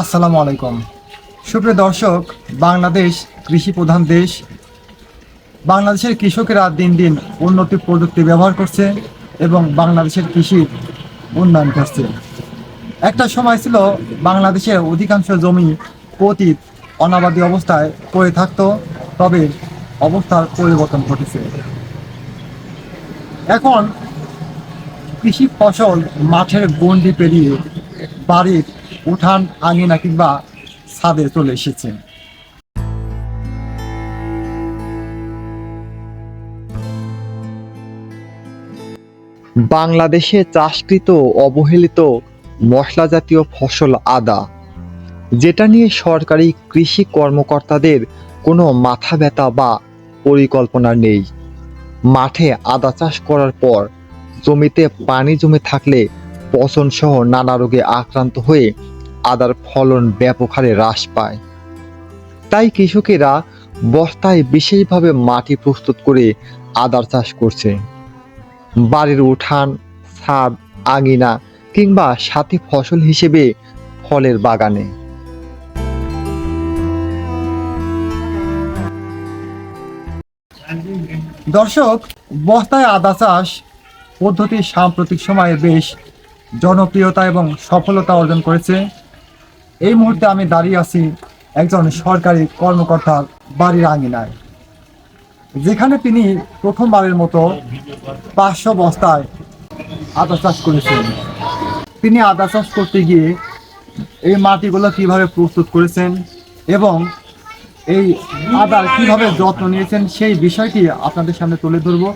আসসালামু আলাইকুম। সুপ্রিয় দর্শক, বাংলাদেশ কৃষি প্রধান দেশ। বাংলাদেশের কৃষকেরা দিন দিন উন্নতি প্রযুক্তি ব্যবহার করছে এবং বাংলাদেশের কৃষির উন্নয়ন করছে একটা সময় ছিল বাংলাদেশের অধিকাংশ জমি পতিত অনাবাদী অবস্থায় পড়ে থাকতো, তবে অবস্থার পরিবর্তন ঘটেছে। এখন কৃষি ফসল মাঠের গণ্ডি পেরিয়ে বাড়ির উঠান, আঙিনা কিংবা ছাদে চলে এসেছে। বাংলাদেশে চাষকৃত অবহেলিত মশলা জাতীয় ফসল আদা, যেটা নিয়ে সরকারি কৃষি কর্মকর্তাদের কোনো মাথা ব্যথা বা পরিকল্পনা নেই। মাঠে আদা চাষ করার পর জমিতে পানি জমে থাকলে পচন সহ নানা রোগে আক্রান্ত হয়ে আদার ফলন ব্যাপক হারে হ্রাস পায়। তাই কৃষকেরা বস্তায় বিশেষভাবে মাটি প্রস্তুত করে আদার চাষ করছে। বাড়ির উঠান, ছাদ, আঙিনা কিংবা সাথী ফসল হিসেবে ফলের বাগানে। দর্শক, বস্তায় আদা চাষ পদ্ধতি সাম্প্রতিক সময়ে বেশ জনপ্রিয়তা এবং সফলতা অর্জন করেছে। এই মুহূর্তে আমি দাঁড়িয়ে আছি একজন সরকারি কর্মকর্তার বাড়ির আঙিনায় যেখানে তিনি প্রথমবারের মতো পাঁচশো বস্তায় আদা চাষ করেছেন। তিনি আদা চাষ করতে গিয়ে এই মাটিগুলো কীভাবে প্রস্তুত করেছেন এবং এই আদার কীভাবে যত্ন নিয়েছেন সেই বিষয়টি আপনাদের সামনে তুলে ধরবো।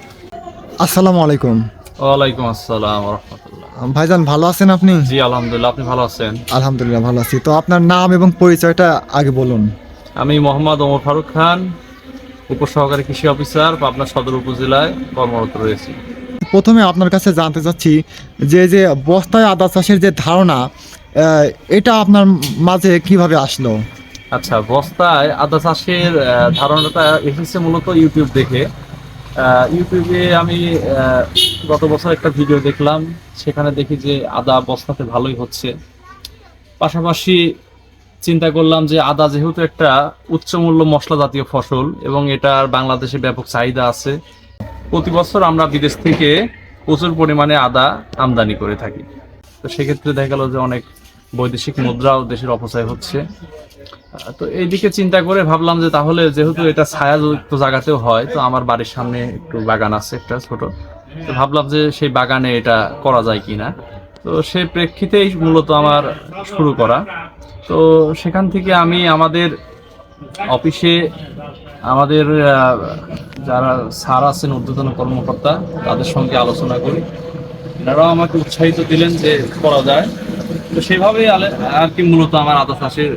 আসসালামু আলাইকুম। ওয়ালাইকুম আসসালাম রহমতুল্লাহ। ভাইজান ভালো আছেন আপনি? জি আলহামদুলিল্লাহ আপনি ভালো আছেন? আলহামদুলিল্লাহ ভালো আছি। তো আপনার নাম এবং পরিচয়টা আগে বলুন। আমি মোহাম্মদ ওমর ফারুক খান উপসহকারী কৃষি অফিসার পাবনা সদর উপজেলায় কর্মরত রয়েছি। প্রথমে আপনার কাছে জানতে চাচ্ছি যে যে বস্তায় আদা চাষের যে ধারণা এটা আপনার মাঝে কীভাবে আসলো? আচ্ছা বস্তায় আদা চাষের ধারণাটা এসেছে মূলত ইউটিউব দেখে। ইউটিউবে আমি গত বছর একটা ভিডিও দেখলাম, সেখানে দেখি যে আদা বস্তাতে ভালোই হচ্ছে। পাশাপাশি চিন্তা করলাম যে আদা যেহেতু একটা উচ্চমূল্য মশলা জাতীয় ফসল এবং এটার বাংলাদেশে ব্যাপক চাহিদা আছে, প্রতি বছর আমরা বিদেশ থেকে প্রচুর পরিমাণে আদা আমদানি করে থাকি। তো সেক্ষেত্রে দেখা গেল যে অনেক বৈদেশিক মুদ্রাও দেশের অপচয় হচ্ছে। তো এইদিকে চিন্তা করে ভাবলাম যে তাহলে যেহেতু এটা ছায়াযুক্ত জায়গাতেও হয়, তো আমার বাড়ির সামনে একটু বাগান আছে, একটা ছোট। তো ভাবলাম যে সেই বাগানে এটা করা যায় কি না তো সেই প্রেক্ষিতেই মূলত আমার শুরু করা। তো সেখান থেকে আমি আমাদের অফিসে আমাদের যারা স্যার আছেন, ঊর্ধ্বতন কর্মকর্তা, তাদের সঙ্গে আলোচনা করি। এনারাও আমাকে উৎসাহিত দিলেন যে করা যায়। তো সেভাবেই আর কি মূলত আমার আদা চাষের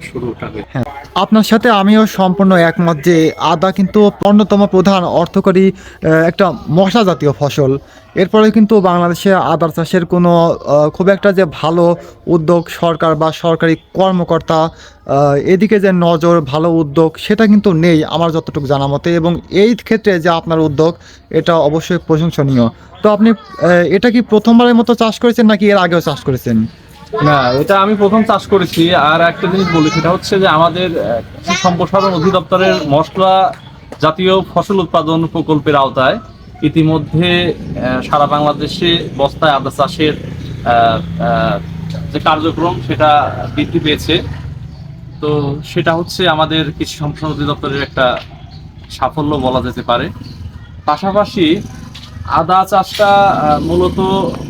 হয়েছে আপনার সাথে আমিও সম্পূর্ণ একমত যে আদা কিন্তু অন্যতম প্রধান অর্থকরী একটা মশলা জাতীয় ফসল এরপরে কিন্তু বাংলাদেশে আদার চাষের কোনো খুব একটা যে ভালো উদ্যোগ সরকার বা সরকারি কর্মকর্তা এদিকে যে নজর, ভালো উদ্যোগ, সেটা কিন্তু নেই আমার যতটুকু জানা মতে এবং এই ক্ষেত্রে যে আপনার উদ্যোগ, এটা অবশ্যই প্রশংসনীয়। তো আপনি এটা কি প্রথমবারের মতো চাষ করেছেন নাকি এর আগেও চাষ করেছেন? না, এটা আমি প্রথম চাষ করেছি, আর একটা জিনিস বলি, সেটা হচ্ছে যে আমাদের কৃষি সম্প্রসারণ অধিদপ্তরের মশলা জাতীয় ফসল উৎপাদন প্রকল্পের আওতায় ইতিমধ্যে সারা বাংলাদেশে বস্তায় আদা চাষের যে কার্যক্রম, সেটা বৃদ্ধি পেয়েছে। তো সেটা হচ্ছে আমাদের কৃষি সম্প্রসারণ অধিদপ্তরের একটা সাফল্য বলা যেতে পারে। পাশাপাশি আদা চাষটা মূলত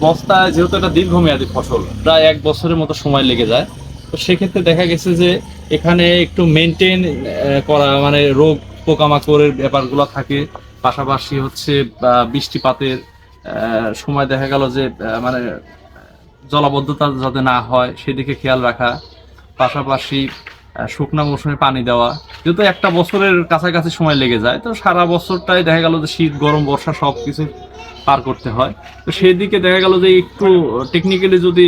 বস্তায় যেহেতু একটা দীর্ঘমেয়াদী ফসল, প্রায় এক বছরের মতো সময় লেগে যায়, তো সেক্ষেত্রে দেখা গেছে যে এখানে একটু মেনটেন করা মানে রোগ পোকামাকড়ের ব্যাপারগুলো থাকে, পাশাপাশি হচ্ছে বৃষ্টিপাতের সময় দেখা গেল যে মানে জলাবদ্ধতা যাতে না হয়, সেদিকে খেয়াল রাখা, পাশাপাশি শুকনো মৌসুমে পানি দেওয়া যেহেতু একটা বছরের কাছাকাছি সময় লেগে যায়, তো সারা বছরটাই দেখা গেল যে শীত, গরম, বর্ষা সব কিছু পার করতে হয়। তো সেই দিকে দেখা গেল যে একটু টেকনিক্যালি যদি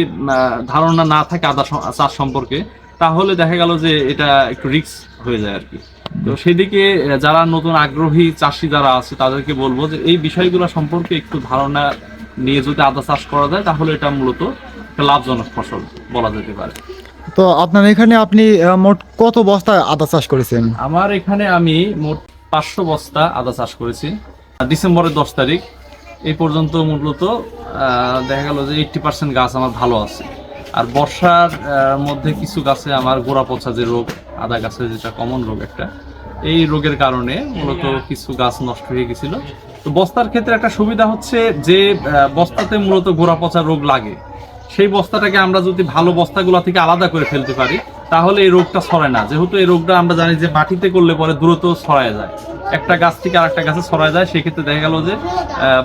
ধারণা না থাকে আদা চাষ সম্পর্কে, তাহলে দেখা গেল যে এটা একটু রিস্ক হয়ে যায় আর কি। তো সেদিকে যারা নতুন আগ্রহী চাষি যারা আছে, তাদেরকে বলব যে এই বিষয়গুলো সম্পর্কে একটু ধারণা নিয়ে যদি আদা চাষ করা যায়, তাহলে এটা মূলত লাভজনক ফসল বলা যেতে পারে। তো আপনার এখানে আপনি মোট কত বস্তা আদা চাষ করেছেন? আমার এখানে আমি মোট পাঁচশো বস্তা আদা চাষ করেছি। ডিসেম্বরের দশ তারিখ, এই পর্যন্ত মূলত দেখা গেল যে এইটটি পার্সেন্ট গাছ আমার ভালো আছে। আর বর্ষার মধ্যে কিছু গাছে আমার গোড়া পচা যে রোগ, আদা গাছের যেটা কমন রোগ একটা, এই রোগের কারণে মূলত কিছু গাছ নষ্ট হয়ে গেছিল। তো বস্তার ক্ষেত্রে একটা সুবিধা হচ্ছে যে বস্তাতে মূলত গোড়া পচা রোগ লাগে। সেই বস্তাটাকে আমরা যদি ভালো বস্তাগুলো থেকে আলাদা করে ফেলতে পারি, তাহলে এই রোগটা ছড়ায় না। যেহেতু এই রোগটা আমরা জানি যে মাটিতে করলে পরে দ্রুত ছড়ায় যায়। একটা গাছ থেকে আরেকটা গাছে ছড়ায় যায়, সেক্ষেত্রে দেখা গেল যে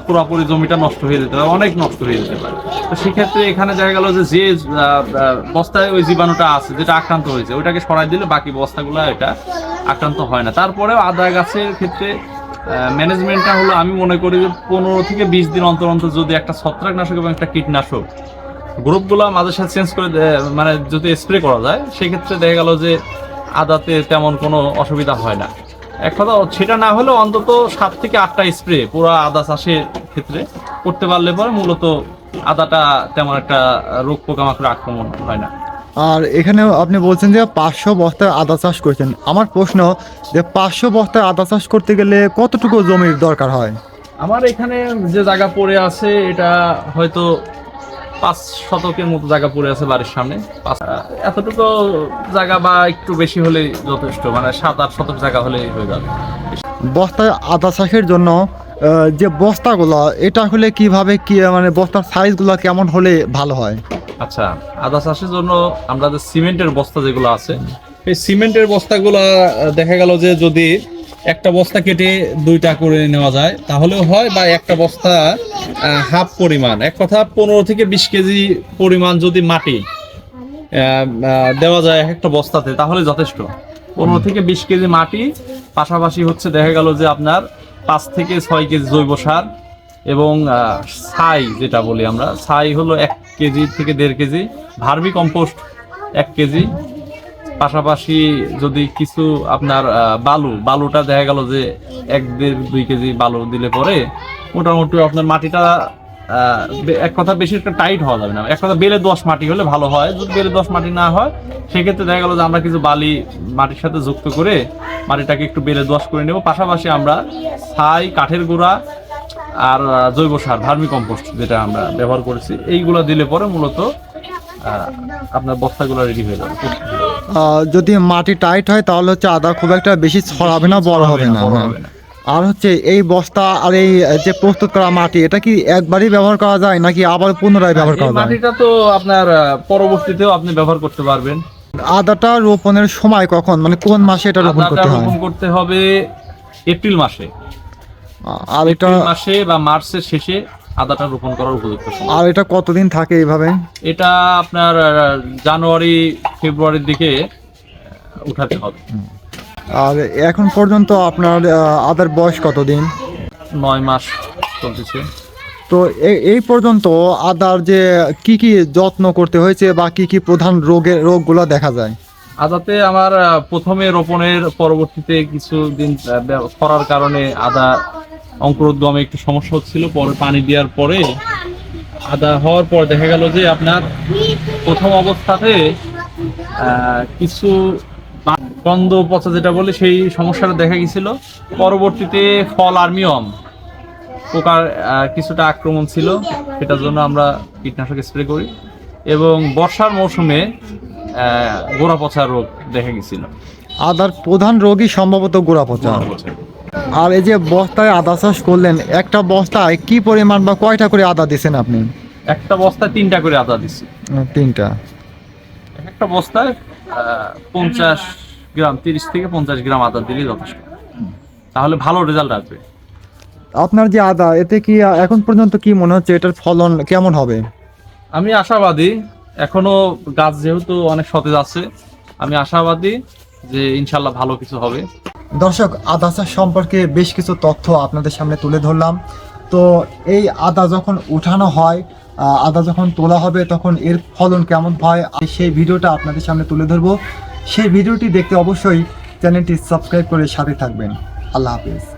পুরোপুরি জমিটা নষ্ট হয়ে যেতে পারে, অনেক নষ্ট হয়ে যেতে পারে। তো সেক্ষেত্রে এখানে দেখা গেল যে যে বস্তায় ওই জীবাণুটা আছে, যেটা আক্রান্ত হয়েছে, ওইটাকে সরাই দিলে বাকি বস্তাগুলো এটা আক্রান্ত হয় না। তারপরেও আদা গাছের ক্ষেত্রে ম্যানেজমেন্টটা হলো, আমি মনে করি যে পনেরো থেকে বিশ দিন অন্তর অন্তর যদি একটা ছত্রাকনাশক এবং একটা কীটনাশক গ্রুপগুলো মাঝে সাথে চেঞ্জ করে মানে যদি স্প্রে করা যায় সেক্ষেত্রে দেখা গেল যে আদাতে তেমন কোনো অসুবিধা হয় না। এক কথা সেটা না হলেও অন্তত সাত থেকে আটটা স্প্রে পুরো আদা চাষের ক্ষেত্রে করতে পারলে পরে মূলত আদাটা তেমন একটা রোগ পোকামাকড় আক্রমণ হয় না। আর এখানে আপনি বলছেন যে পাঁচশো বস্তায় আদা চাষ করেছেন। আমার প্রশ্ন যে পাঁচশো বস্তায় আদা চাষ করতে গেলে কতটুকু জমির দরকার হয়? আমার এখানে যে জায়গা পড়ে আছে এটা হয়তো পাঁচ শতকের মতো জায়গা পড়ে আছে বাড়ির সামনে। এতটুকু জায়গা বা একটু বেশি হলেই যথেষ্ট মানে সাত আট শতক জায়গা হলে হয়ে যাবে। বস্তায় আদা চাষের জন্য যে বস্তাগুলো এটা হলে কীভাবে কি মানে বস্তার সাইজগুলো কেমন হলে ভালো হয়? আচ্ছা আদা চাষের জন্য আমরা যে সিমেন্টের বস্তা যেগুলো আছে এই সিমেন্টের বস্তাগুলো দেখা গেল যে যদি একটা বস্তা কেটে দুইটা করে নেওয়া যায়। তাহলেও হয় বা একটা বস্তা হাফ পরিমাণ। এক কথা পনেরো থেকে বিশ কেজি পরিমাণ যদি মাটি দেওয়া যায় এক একটা বস্তাতে, তাহলে যথেষ্ট। পনেরো থেকে বিশ কেজি মাটি, পাশাপাশি হচ্ছে দেখা গেল যে আপনার পাঁচ থেকে ছয় কেজি জৈব সার এবং ছাই যেটা বলি আমরা। ছাই হলো এক কেজি থেকে দেড় কেজি, ভার্মি কম্পোস্ট এক কেজি পাশাপাশি যদি কিছু আপনার বালু, বালুটা দেখা গেল যে এক দেড় দুই কেজি বালু দিলে পরে মোটামুটি আপনার মাটিটা এক কথা বেশি একটা টাইট হওয়া যাবে না। এক কথা বেলে দোয়াশ মাটি হলে ভালো হয়, যদি বেলে দশ মাটি না হয়, সেক্ষেত্রে দেখা গেলো যে আমরা কিছু বালি মাটির সাথে যুক্ত করে মাটিটাকে একটু বেলে দোয়াশ করে নেব। পাশাপাশি আমরা ছাই, কাঠের গুঁড়া আর জৈব সার, ভার্মি কম্পোস্ট যেটা আমরা ব্যবহার করেছি, এইগুলো দিলে পরে মূলত আপনার বস্তাগুলো রেডি হয়ে যাবে। যদি মাটি টাইট হয় তাহলে হচ্ছে আদা খুব একটা বেশি ছড়াবে না বড় হবে না হ্যাঁ। আর হচ্ছে এই বস্তা আর এই যে প্রস্তুত করা মাটি এটা কি একবারই ব্যবহার করা যায় নাকি আবার পুনরায় ব্যবহার করা যায়? মাটিটা তো আপনার পরবর্তীতেও আপনি ব্যবহার করতে পারবেন। আদাটা রোপণের সময় কখন? মানে কোন মাসে এটা রোপণ করতে হয়? রোপণ করতে হবে এপ্রিল মাসে। আর এটা মাসে বা মার্চের শেষে আদাটা রোপণ করার উপযুক্ত সময়। আর এটা কতদিন থাকে এইভাবে? এটা আপনার জানুয়ারি ফেব্রুয়ারির দিকে উঠাতে হবে। আর এখন পর্যন্ত আপনার আদার বয়স কতদিন? নয় মাস চলতেছে। তো এই পর্যন্ত আদার যে কি কি যত্ন করতে হয়েছে বা কি কি প্রধান রোগের রোগগুলো দেখা যায়? আদাতে আমার প্রথমে রোপণের পরবর্তীতে কিছুদিন খরার কারণে আদা অঙ্কুরোদ্গমে একটু সমস্যা হচ্ছিল পরে পানি দেওয়ার পরে আদা হওয়ার পর দেখা গেল যে আপনার প্রথম অবস্থাতে কিছু গন্ধ পচা যেটা বলে সেই সমস্যাটা দেখা গেছিল। পরবর্তীতে ফল আর্মিয়ম পোকার কিছুটা আক্রমণ ছিল সেটার জন্য আমরা কীটনাশক স্প্রে করি। এবং বর্ষার মৌসুমে গোড়া পচা রোগ দেখা গেছিল। আদার প্রধান রোগই সম্ভবত গোড়া পচা। গোড়া পচা। আর এই যে বস্তায় আদা চাষ করলেন একটা বস্তায় কি পরিমাণ বা কয়টা করে আদা দিছেন আপনি? একটা বস্তায় তিনটা করে আদা দিছি। তিনটা। একটা বস্তায় পঞ্চাশ গ্রাম তিরিশ থেকে পঞ্চাশ গ্রাম আদা দিলে যথেষ্ট। তাহলে ভালো রেজাল্ট আসবে। আপনার যে আদা এতে কি এখন পর্যন্ত কি মনে হচ্ছে এটার ফলন কেমন হবে? আমি আশাবাদী এখনও গাছ যেহেতু অনেক সতেজ আছে আমি আশাবাদী যে ইনশাল্লাহ ভালো কিছু হবে। দর্শক, আদা চাষ সম্পর্কে বেশ কিছু তথ্য আপনাদের সামনে তুলে ধরলাম। তো এই আদা যখন উঠানো হয় আদা যখন তোলা হবে, তখন এর ফলন কেমন হয় সেই ভিডিওটা আপনাদের সামনে তুলে ধরবো। সেই ভিডিওটি দেখতে অবশ্যই চ্যানেলটি সাবস্ক্রাইব করে সাথে থাকবেন। আল্লাহ হাফিজ।